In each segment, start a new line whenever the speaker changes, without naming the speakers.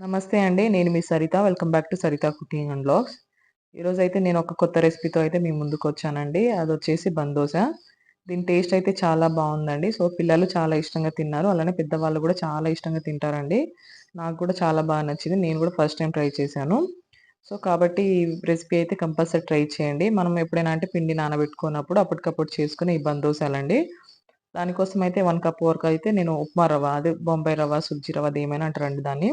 నమస్తే అండి. నేను మీ Saritha. Welcome back to Saritha cooking and vlogs. ఈరోజైతే నేను ఒక కొత్త రెసిపీతో అయితే మీ అది వచ్చేసి బందోస. దీని టేస్ట్ అయితే చాలా బాగుందండి సో, పిల్లలు చాలా ఇష్టంగా తిన్నారు. అలానే పెద్దవాళ్ళు కూడా చాలా ఇష్టంగా తింటారండి. నాకు కూడా చాలా బాగా నచ్చింది. నేను కూడా ఫస్ట్ టైం ట్రై చేశాను. సో, కాబట్టి ఈ రెసిపీ అయితే కంపల్సరీ ట్రై చేయండి. మనం ఎప్పుడైనా అంటే పిండి నానబెట్టుకున్నప్పుడు అప్పటికప్పుడు చేసుకుని ఈ బందోసాలండి. దానికోసం అయితే వన్ కప్ వరకు అయితే నేను ఉప్మా రవ్వ అదే బొంబాయి రవ్వ, సుజ్జి రవ్వ ఏమైనా అంటారండి దాన్ని.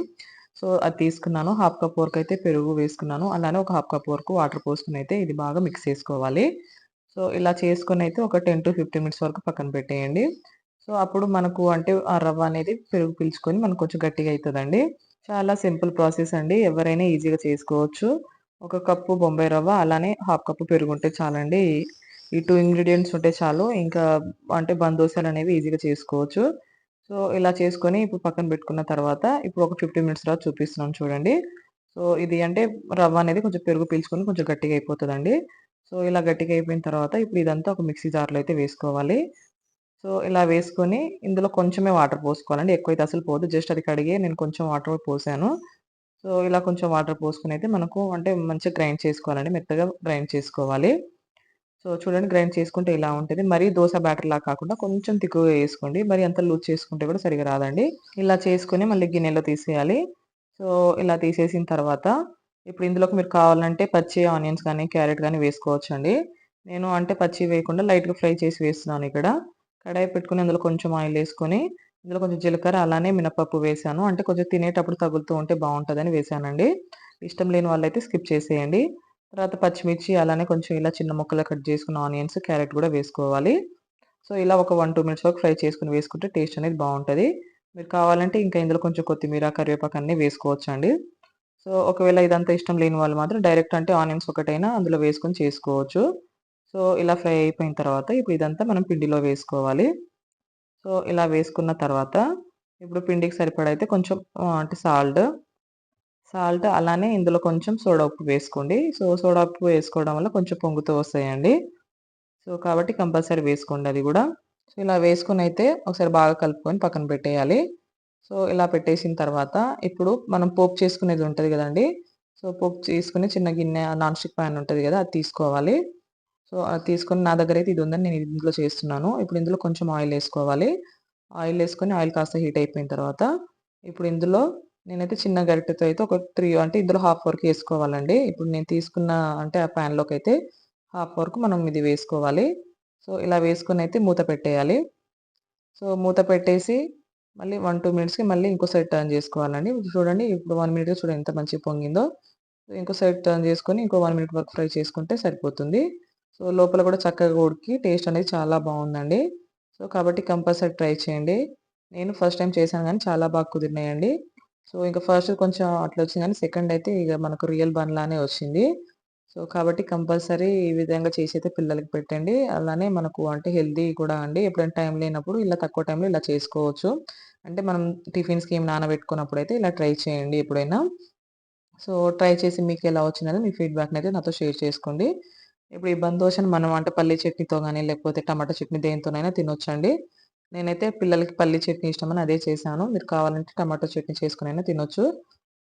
సో, అది తీసుకున్నాను. హాఫ్ కప్ వరకు అయితే పెరుగు వేసుకున్నాను. అలానే ఒక హాఫ్ కప్ వరకు వాటర్ పోసుకుని అయితే ఇది బాగా మిక్స్ చేసుకోవాలి. సో, ఇలా చేసుకుని అయితే ఒక 10-15 మినిట్స్ వరకు పక్కన పెట్టేయండి. సో, అప్పుడు మనకు అంటే ఆ రవ్వ అనేది పెరుగు పీల్చుకొని మనకు కొంచెం గట్టిగా అవుతుందండి చాలా సింపుల్ ప్రాసెస్ అండి. ఎవరైనా ఈజీగా చేసుకోవచ్చు. ఒక కప్పు బొంబాయి రవ్వ అలానే హాఫ్ కప్ పెరుగుంటే చాలండి. ఈ టూ ఇంగ్రీడియంట్స్ ఉంటే చాలు. ఇంకా అంటే బందోసాలనేవి ఈజీగా చేసుకోవచ్చు. సో, ఇలా చేసుకొని ఇప్పుడు పక్కన పెట్టుకున్న తర్వాత ఇప్పుడు ఒక 15 మినిట్స్ తర్వాత చూపిస్తున్నాను చూడండి. సో, ఇది అంటే రవ్వ అనేది కొంచెం పెరుగు పీల్చుకొని కొంచెం గట్టిగా అయిపోతుందండి సో, ఇలా గట్టిగా అయిపోయిన తర్వాత ఇప్పుడు ఇదంతా ఒక మిక్సీ జార్‌లో అయితే వేసుకోవాలి. సో, ఇలా వేసుకొని ఇందులో కొంచెమే వాటర్ పోసుకోవాలండి. ఎక్కువైతే అసలు పోదు. జస్ట్ అది కడిగి నేను కొంచెం వాటర్ పోసాను. సో, ఇలా కొంచెం వాటర్ పోసుకుని అయితే మనకు అంటే మంచిగా గ్రైండ్ చేసుకోవాలండి. మెత్తగా గ్రైండ్ చేసుకోవాలి. సో, చూడండి గ్రైండ్ చేసుకుంటే ఇలా ఉంటుంది మరీ బ్యాటర్ లా కాకుండా కొంచెం తిక్కువగా వేసుకోండి మరి అంత లూజ్ చేసుకుంటే కూడా సరిగా రాదండి. ఇలా చేసుకుని మళ్ళీ గిన్నెలో తీసేయాలి. సో, ఇలా తీసేసిన తర్వాత ఇప్పుడు ఇందులోకి మీరు కావాలంటే పచ్చి ఆనియన్స్ కానీ క్యారెట్ కానీ వేసుకోవచ్చండి. నేను అంటే పచ్చి వేయకుండా లైట్‌గా ఫ్రై చేసి వేస్తున్నాను ఇక్కడ. కడాయి పెట్టుకుని అందులో కొంచెం ఆయిల్ వేసుకొని ఇందులో కొంచెం జీలకర్ర అలానే మినపప్పు వేశాను. అంటే కొంచెం తినేటప్పుడు తగులుతూ ఉంటే బాగుంటుందని వేశానండి. ఇష్టం లేని వాళ్ళైతే స్కిప్ చేసేయండి. తర్వాత పచ్చిమిర్చి అలానే కొంచెం ఇలా చిన్న ముక్కలు కట్ చేసుకున్న ఆనియన్స్, క్యారెట్ కూడా వేసుకోవాలి. సో, ఇలా ఒక 1, 2 మినిట్స్ వరకు ఫ్రై చేసుకుని వేసుకుంటే టేస్ట్ అనేది బాగుంటుంది మీరు కావాలంటే ఇంకా ఇందులో కొంచెం కొత్తిమీర, కరివేపాకు అన్నీ వేసుకోవచ్చండి. సో, ఒకవేళ ఇదంతా ఇష్టం లేని వాళ్ళు మాత్రం డైరెక్ట్ అంటే ఆనియన్స్ ఒకటైనా అందులో వేసుకొని చేసుకోవచ్చు. సో, ఇలా ఫ్రై అయిపోయిన తర్వాత ఇప్పుడు ఇదంతా మనం పిండిలో వేసుకోవాలి. సో, ఇలా వేసుకున్న తర్వాత ఇప్పుడు పిండికి సరిపడైతే కొంచెం అంటే సాల్ట్ సాల్ట్ అలానే ఇందులో కొంచెం సోడా ఉప్పు వేసుకోండి. సో, సోడా ఉప్పు వేసుకోవడం వల్ల కొంచెం పొంగుతూ వస్తాయండి. సో, కాబట్టి కంపల్సరీ వేసుకోండి అది కూడా సో, ఇలా వేసుకుని అయితే ఒకసారి బాగా కలుపుకొని పక్కన పెట్టేయాలి. సో, ఇలా పెట్టేసిన తర్వాత ఇప్పుడు మనం పోపు చేసుకునేది ఉంటుంది కదండి సో, పోపు చేసుకుని చిన్న గిన్నె నాన్ స్టిక్ ప్యాన్ ఉంటుంది కదా అది తీసుకోవాలి. సో, అది తీసుకొని నా దగ్గర అయితే ఇది ఉందని నేను ఇందులో చేస్తున్నాను. ఇప్పుడు ఇందులో కొంచెం ఆయిల్ వేసుకోవాలి ఆయిల్ వేసుకొని ఆయిల్ కాస్త హీట్ అయిపోయిన తర్వాత ఇప్పుడు ఇందులో నేనైతే చిన్న గరిటెతో అయితే ఒక త్రీ అంటే ఇందులో హాఫ్ వరకు వేసుకోవాలండి ఇప్పుడు నేను తీసుకున్న అంటే ఆ ప్యాన్లోకి అయితే హాఫ్ వరకు మనం ఇది వేసుకోవాలి. సో, ఇలా వేసుకొనైతే మూత పెట్టేయాలి. సో, మూత పెట్టేసి మళ్ళీ 1, 2 మినిట్స్‌కి మళ్ళీ ఇంకో సైడ్ టర్న్ చేసుకోవాలండి. చూడండి ఇప్పుడు వన్ మినిట్గా చూడండి ఎంత మంచిగా పొంగిందో. ఇంకో సైడ్ టర్న్ చేసుకొని ఇంకో వన్ మినిట్ వరకు ఫ్రై చేసుకుంటే సరిపోతుంది. సో, లోపల కూడా చక్కగా ఉడికి టేస్ట్ అనేది చాలా బాగుందండి సో, కాబట్టి కంపల్సరీ ట్రై చేయండి. నేను ఫస్ట్ టైం చేశాను కానీ చాలా బాగా కుదిరినాయండి. సో, ఇంకా ఫస్ట్ కొంచెం అట్లా వచ్చింది కానీ సెకండ్ అయితే ఇక మనకు రియల్ బన్లానే వచ్చింది. సో, కాబట్టి కంపల్సరీ ఈ విధంగా చేసి అయితే పిల్లలకి పెట్టండి. అలానే మనకు అంటే హెల్దీ కూడా అండి. ఎప్పుడైనా టైం లేనప్పుడు ఇలా తక్కువ టైంలో ఇలా చేసుకోవచ్చు. అంటే మనం టిఫిన్స్‌కి ఏమి అయితే ఇలా ట్రై చేయండి ఎప్పుడైనా. సో, ట్రై చేసి మీకు ఎలా వచ్చిందని మీ ఫీడ్బ్యాక్ని అయితే నాతో షేర్ చేసుకోండి. ఇప్పుడు ఈ వచ్చిన మనం అంటే పల్లి చట్నీతో కానీ లేకపోతే టమాటా చట్నీ దేనితోనైనా తినొచ్చండి. నేనైతే పిల్లలకి పల్లి చట్నీ ఇష్టమని అదే చేశాను. మీరు కావాలంటే టమాటో చట్నీ చేసుకొనైనా తినొచ్చు.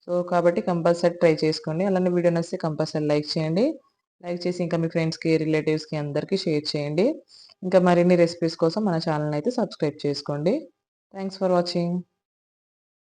సో, కాబట్టి కంపల్సరీ ట్రై చేసుకోండి. అలానే వీడియో నచ్చితే కంపల్సరీ లైక్ చేయండి. లైక్ చేసి ఇంకా మీ ఫ్రెండ్స్‌కి, రిలేటివ్స్‌కి అందరికీ షేర్ చేయండి. ఇంకా మరిన్ని రెసిపీస్ కోసం మన ఛానల్ అయితే సబ్స్క్రైబ్ చేసుకోండి. Thanks for watching.